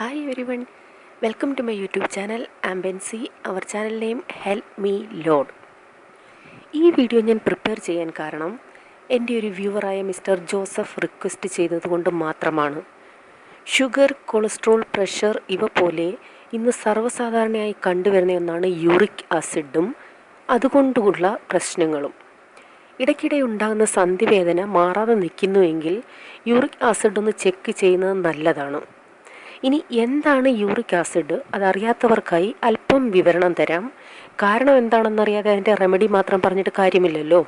Hi every one welcome to my YouTube channel ആംബൻസി our channel name help me lord ഈ video ഞാൻ prepare ചെയ്യാൻ കാരണം എന്റെ ഒരു വ്യൂവറായ മിസ്റ്റർ ജോസഫ് റിക്വസ്റ്റ് ചെയ്തതുകൊണ്ട് മാത്രമാണ്. ഷുഗർ കൊളസ്ട്രോൾ പ്രഷർ ഇവ പോലെ ഇന്ന് സർവസാധാരണയായി കണ്ടുവരുന്ന ഒന്നാണ് യൂറിക് ആസിഡും അതുകൊണ്ടുള്ള പ്രശ്നങ്ങളും. ഇടയ്ക്കിടെ ഉണ്ടാകുന്ന സന്ധിവേദന മാറാതെ നിൽക്കുന്നുവെങ്കിൽ യൂറിക് ആസിഡ് ഒന്ന് ചെക്ക് ചെയ്യുന്നത് നല്ലതാണ്. ഇനി എന്താണ് യൂറിക് ആസിഡ്? അതറിയാത്തവർക്കായി അല്പം വിവരണം തരാം. കാരണം എന്താണെന്നറിയാതെ അതിന്റെ റെമഡി മാത്രം പറഞ്ഞിട്ട് കാര്യമില്ലല്ലോ.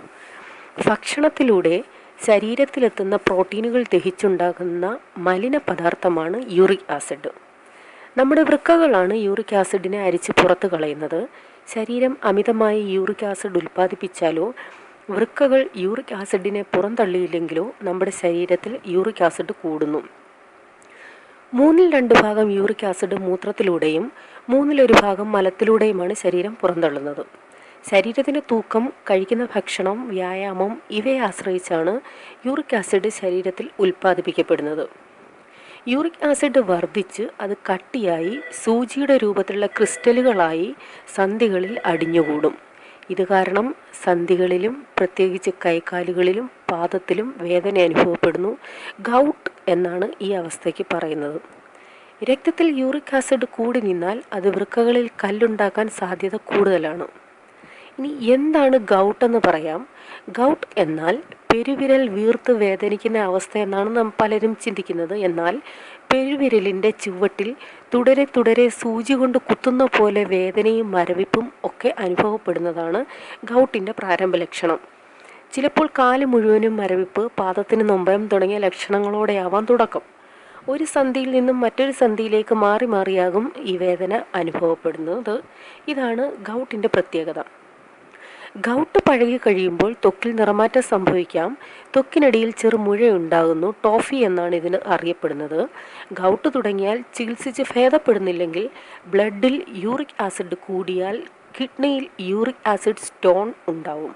ഭക്ഷണത്തിലൂടെ ശരീരത്തിലെത്തുന്ന പ്രോട്ടീനുകൾ ദഹിച്ചുണ്ടാകുന്ന മലിന പദാർത്ഥമാണ് യൂറിക് ആസിഡ്. നമ്മുടെ വൃക്കകളാണ് യൂറിക് ആസിഡിനെ അരിച്ച് പുറത്തു കളയുന്നത്. ശരീരം അമിതമായി യൂറിക് ആസിഡ് ഉൽപ്പാദിപ്പിച്ചാലോ വൃക്കകൾ യൂറിക് ആസിഡിനെ പുറന്തള്ളിയില്ലെങ്കിലോ നമ്മുടെ ശരീരത്തിൽ യൂറിക് ആസിഡ് കൂടുന്നു. മൂന്നിൽ രണ്ട് ഭാഗം യൂറിക് ആസിഡ് മൂത്രത്തിലൂടെയും മൂന്നിലൊരു ഭാഗം മലത്തിലൂടെയുമാണ് ശരീരം പുറന്തള്ളുന്നത്. ശരീരത്തിന്റെ തൂക്കം കഴിക്കുന്ന ഭക്ഷണം വ്യായാമം ഇവയെ ആശ്രയിച്ചാണ് യൂറിക് ആസിഡ് ശരീരത്തിൽ ഉൽപ്പാദിപ്പിക്കപ്പെടുന്നത്. യൂറിക് ആസിഡ് വർദ്ധിച്ച് അത് കട്ടിയായി സൂചിയുടെ രൂപത്തിലുള്ള ക്രിസ്റ്റലുകളായി സന്ധികളിൽ അടിഞ്ഞുകൂടും. ഇത് കാരണം സന്ധികളിലും പ്രത്യേകിച്ച് കൈകാലുകളിലും പാദത്തിലും വേദന അനുഭവപ്പെടുന്നു. ഗൗട്ട് എന്നാണ് ഈ അവസ്ഥയ്ക്ക് പറയുന്നത്. രക്തത്തിൽ യൂറിക് ആസിഡ് കൂടി നിന്നാൽ അത് വൃക്കകളിൽ കല്ലുണ്ടാക്കാൻ സാധ്യത കൂടുതലാണ്. ഇനി എന്താണ് ഗൗട്ട് എന്ന് പറയാം. ഗൗട്ട് എന്നാൽ പെരുവിരൽ വീർത്ത് വേദനിക്കുന്ന അവസ്ഥ എന്നാണ് നാം പലരും ചിന്തിക്കുന്നത്. എന്നാൽ പെരുവിരലിന്റെ ചുവട്ടിൽ തുടരെ തുടരെ സൂചി കൊണ്ട് കുത്തുന്ന പോലെ വേദനയും മരവിപ്പും ഒക്കെ അനുഭവപ്പെടുന്നതാണ് ഗൗട്ടിന്റെ പ്രാരംഭ ലക്ഷണം. ചിലപ്പോൾ കാൽ മുഴുവനും മരവിപ്പ് പാദത്തിന് നൊമ്പരം തുടങ്ങിയ ലക്ഷണങ്ങളോടെയാവാൻ തുടക്കം. ഒരു സന്ധിയിൽ നിന്നും മറ്റൊരു സന്ധിയിലേക്ക് മാറി മാറിയാകും ഈ വേദന അനുഭവപ്പെടുന്നത്. ഇതാണ് ഗൗട്ടിന്റെ പ്രത്യേകത. ഗൗട്ട് പഴകി കഴിയുമ്പോൾ ത്വക്കിൽ നിറമാറ്റം സംഭവിക്കാം. ത്വക്കിനടിയിൽ ചെറു മുഴയുണ്ടാകുന്നു. ടോഫി എന്നാണ് ഇതിന് അറിയപ്പെടുന്നത്. ഗൗട്ട് തുടങ്ങിയാൽ ചികിത്സിച്ച് ഭേദപ്പെടുന്നില്ലെങ്കിൽ ബ്ലഡിൽ യൂറിക് ആസിഡ് കൂടിയാൽ കിഡ്നിയിൽ യൂറിക് ആസിഡ് സ്റ്റോൺ ഉണ്ടാവും.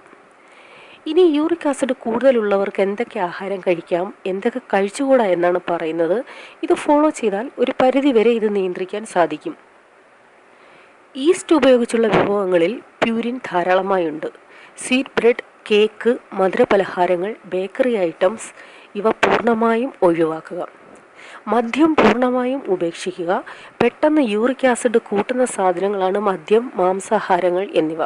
ഇനി യൂറിക് ആസിഡ് കൂടുതലുള്ളവർക്ക് എന്തൊക്കെ ആഹാരം കഴിക്കാം? എന്തൊക്കെ കഴിച്ചുകൂടാ എന്നാണ് പറയുന്നത്. ഇത് ഫോളോ ചെയ്താൽ ഒരു പരിധിവരെ ഇത് നിയന്ത്രിക്കാൻ സാധിക്കും. ഈസ്റ്റ് ഉപയോഗിച്ചുള്ള വിഭവങ്ങളിൽ പ്യൂരിൻ ധാരാളമായുണ്ട്. സ്വീറ്റ് ബ്രെഡ് കേക്ക് മധുരപലഹാരങ്ങൾ ബേക്കറി ഐറ്റംസ് ഇവ പൂർണമായും ഒഴിവാക്കുക. മദ്യം പൂർണമായും ഉപേക്ഷിക്കുക. പെട്ടെന്ന് യൂറിക് ആസിഡ് കൂട്ടുന്ന സാധനങ്ങളാണ് മദ്യം മാംസാഹാരങ്ങൾ എന്നിവ.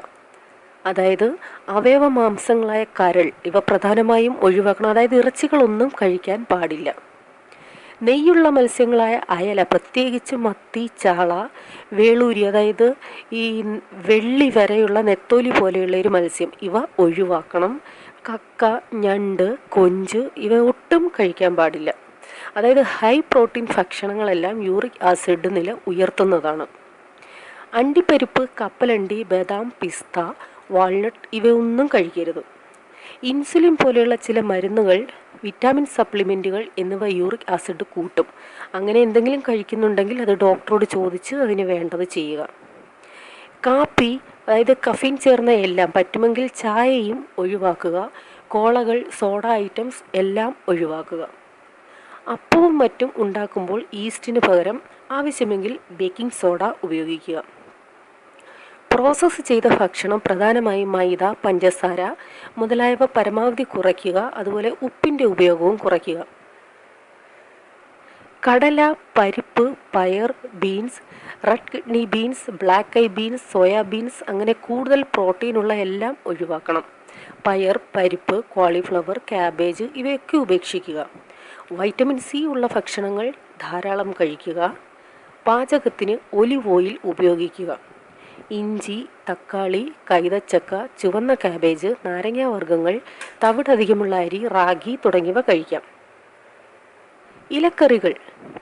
അതായത് അവയവ മാംസങ്ങളായ കരൾ ഇവ പ്രധാനമായും ഒഴിവാക്കണം. അതായത് ഇറച്ചികളൊന്നും കഴിക്കാൻ പാടില്ല. നെയ്യുള്ള മത്സ്യങ്ങളായ അയല പ്രത്യേകിച്ച് മത്തി ചാള വേളൂരി അതായത് ഈ വെള്ളി വരെയുള്ള നെത്തോലി പോലെയുള്ള ഒരു മത്സ്യം ഇവ ഒഴിവാക്കണം. കക്ക ഞണ്ട് കൊഞ്ച് ഇവ ഒട്ടും കഴിക്കാൻ പാടില്ല. അതായത് ഹൈ പ്രോട്ടീൻ ഭക്ഷണങ്ങളെല്ലാം യൂറിക് ആസിഡ് നില ഉയർത്തുന്നതാണ്. അണ്ടിപ്പരിപ്പ് കപ്പലണ്ടി ബദാം പിസ്ത വാൾനട്ട് ഇവയൊന്നും കഴിക്കരുത്. ഇൻസുലിൻ പോലെയുള്ള ചില മരുന്നുകൾ വിറ്റാമിൻ സപ്ലിമെന്റുകൾ എന്നിവ യൂറിക് ആസിഡ് കൂട്ടും. അങ്ങനെ എന്തെങ്കിലും കഴിക്കുന്നുണ്ടെങ്കിൽ അത് ഡോക്ടറോട് ചോദിച്ച് അതിന് വേണ്ടത് ചെയ്യുക. കാപ്പി അതായത് കഫീൻ ചേർന്ന എല്ലാം പറ്റുമെങ്കിൽ ചായയും ഒഴിവാക്കുക. കോളകൾ സോഡ ഐറ്റംസ് എല്ലാം ഒഴിവാക്കുക. അപ്പവും മറ്റും ഉണ്ടാക്കുമ്പോൾ ഈസ്റ്റിന് പകരം ആവശ്യമെങ്കിൽ ബേക്കിംഗ് സോഡ ഉപയോഗിക്കുക. പ്രോസസ്സ് ചെയ്ത ഭക്ഷണം പ്രധാനമായും മൈദ പഞ്ചസാര മുതലായവ പരമാവധി കുറയ്ക്കുക അതുപോലെ ഉപ്പിന്റെ ഉപയോഗവും കുറയ്ക്കുക. കടല പരിപ്പ് പയർ beans red kidney beans black eye beans soya beans അങ്ങനെ കൂടുതൽ പ്രോട്ടീനുള്ള എല്ലാം ഒഴിവാക്കണം. പയർ പരിപ്പ് കോളിഫ്ലവർ ക്യാബേജ് ഇവയൊക്കെ ഉപേക്ഷിക്കുക. വൈറ്റമിൻ സി ഉള്ള ഭക്ഷണങ്ങൾ ധാരാളം കഴിക്കുക. പാചകത്തിന് ഒലിവ് ഓയിൽ ഉപയോഗിക്കുക. ഇഞ്ചി തക്കാളി കൈതച്ചക്ക ചുവന്ന കാബേജ് നാരങ്ങ വർഗങ്ങൾ തവിടധികമുള്ള അരി റാഗി തുടങ്ങിയവ കഴിക്കാം. ഇലക്കറികൾ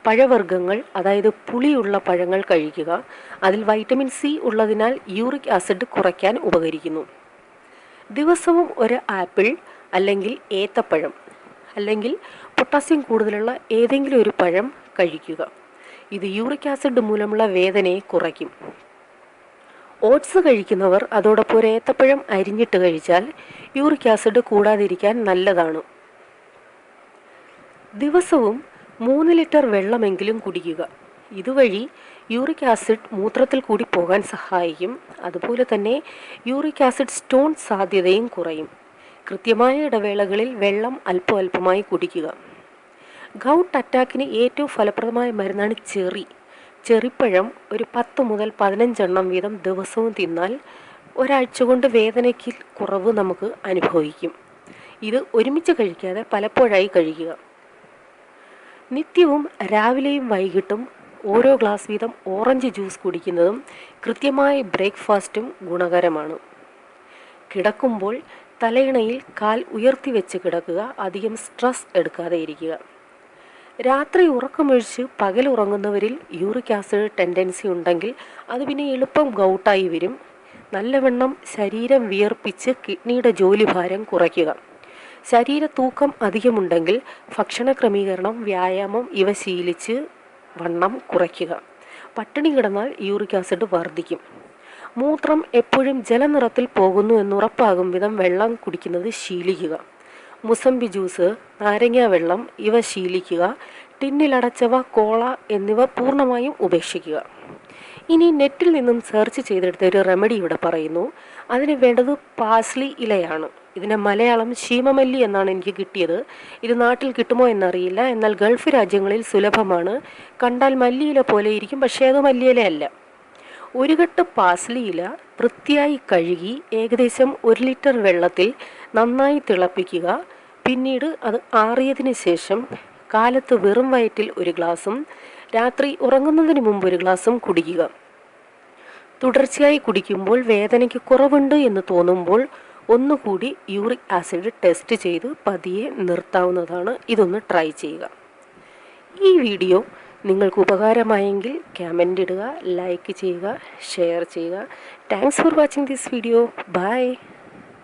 പഴവർഗങ്ങൾ അതായത് പുളിയുള്ള പഴങ്ങൾ കഴിക്കുക. അതിൽ വൈറ്റമിൻ സി ഉള്ളതിനാൽ യൂറിക് ആസിഡ് കുറയ്ക്കാൻ ഉപകരിക്കുന്നു. ദിവസവും ഒരു ആപ്പിൾ അല്ലെങ്കിൽ ഏത്തപ്പഴം അല്ലെങ്കിൽ പൊട്ടാസ്യം കൂടുതലുള്ള ഏതെങ്കിലും ഒരു പഴം കഴിക്കുക. ഇത് യൂറിക് ആസിഡ് മൂലമുള്ള വേദനയെ കുറയ്ക്കും. ഓട്സ് കഴിക്കുന്നവർ അതോടൊപ്പം ഒരു ഏത്തപ്പഴം അരിഞ്ഞിട്ട് കഴിച്ചാൽ യൂറിക് ആസിഡ് കൂടാതിരിക്കാൻ നല്ലതാണ്. ദിവസവും മൂന്ന് ലിറ്റർ വെള്ളമെങ്കിലും കുടിക്കുക. ഇതുവഴി യൂറിക് ആസിഡ് മൂത്രത്തിൽ കൂടി പോകാൻ സഹായിക്കും. അതുപോലെ തന്നെ യൂറിക് ആസിഡ് സ്റ്റോൺ സാധ്യതയും കുറയും. കൃത്യമായ ഇടവേളകളിൽ വെള്ളം അല്പം അല്പമായി കുടിക്കുക. ഗൗട്ട് അറ്റാക്കിന് ഏറ്റവും ഫലപ്രദമായ മരുന്നാണ് ചെറി. ചെറിപ്പഴം ഒരു പത്ത് മുതൽ പതിനഞ്ചെണ്ണം വീതം ദിവസവും തിന്നാൽ ഒരാഴ്ച കൊണ്ട് വേദനയ്ക്ക് കുറവ് നമുക്ക് അനുഭവിക്കും. ഇത് ഒരുമിച്ച് കഴിക്കാതെ പലപ്പോഴായി കഴിക്കുക. നിത്യവും രാവിലെയും വൈകിട്ടും ഓരോ ഗ്ലാസ് വീതം ഓറഞ്ച് ജ്യൂസ് കുടിക്കുന്നതും കൃത്യമായ ബ്രേക്ക്ഫാസ്റ്റും ഗുണകരമാണ്. കിടക്കുമ്പോൾ തലയിണയിൽ കാൽ ഉയർത്തി വെച്ച് കിടക്കുക അധികം സ്ട്രെസ് എടുക്കാതെ ഇരിക്കുക. രാത്രി ഉറക്കമൊഴിച്ച് പകൽ ഉറങ്ങുന്നവരിൽ യൂറിക് ആസിഡ് ടെൻഡൻസി ഉണ്ടെങ്കിൽ അത് പിന്നെ എളുപ്പം ഗൗട്ടായി വരും. നല്ലവണ്ണം ശരീരം വിയർപ്പിച്ച് കിഡ്നിയുടെ ജോലിഭാരം കുറയ്ക്കുക. ശരീര തൂക്കം അധികമുണ്ടെങ്കിൽ ഭക്ഷണ ക്രമീകരണം വ്യായാമം ഇവ ശീലിച്ച് വണ്ണം കുറയ്ക്കുക. പട്ടിണി കിടന്നാൽ യൂറിക് ആസിഡ് വർദ്ധിക്കും. മൂത്രം എപ്പോഴും ജലനിറത്തിൽ പോകുന്നു എന്നുറപ്പാകും വിധം വെള്ളം കുടിക്കുന്നത് ശീലിക്കുക. മുസമ്പി ജ്യൂസ് നാരങ്ങ വെള്ളം ഇവ ശീലിക്കുക ടിന്നിലടച്ചവ കോള എന്നിവ പൂർണമായും ഉപേക്ഷിക്കുക. ഇനി നെറ്റിൽ നിന്നും സെർച്ച് ചെയ്തെടുത്ത ഒരു റെമഡി ഇവിടെ പറയുന്നു. അതിന് വേണ്ടത് പാസ്ലി ഇലയാണ്. ഇതിന്റെ മലയാളം ശീമമല്ലി എന്നാണ് എനിക്ക് കിട്ടിയത്. ഇത് നാട്ടിൽ കിട്ടുമോ എന്നറിയില്ല. എന്നാൽ ഗൾഫ് രാജ്യങ്ങളിൽ സുലഭമാണ്. കണ്ടാൽ മല്ലിയില പോലെ ഇരിക്കും പക്ഷേ അത് മല്ലിയില അല്ല ഒരു കെട്ട് പാസ്ലിയില വൃത്തിയായി കഴുകി ഏകദേശം ഒരു ലിറ്റർ വെള്ളത്തിൽ നന്നായി തിളപ്പിക്കുക. പിന്നീട് അത് ആറിയതിന് ശേഷം കാലത്ത് വെറും വയറ്റിൽ ഒരു ഗ്ലാസും രാത്രി ഉറങ്ങുന്നതിന് മുമ്പ് ഒരു ഗ്ലാസും കുടിക്കുക. തുടർച്ചയായി കുടിക്കുമ്പോൾ വേദനയ്ക്ക് കുറവുണ്ട് എന്ന് തോന്നുമ്പോൾ ഒന്നുകൂടി യൂറിക് ആസിഡ് ടെസ്റ്റ് ചെയ്ത് പതിയെ നിർത്താവുന്നതാണ്. ഇതൊന്ന് ട്രൈ ചെയ്യുക. ഈ വീഡിയോ നിങ്ങൾക്ക് ഉപകാരമായെങ്കിൽ കമന്റ് ഇടുക ലൈക്ക് ചെയ്യുക ഷെയർ ചെയ്യുക. Thanks for watching this video bye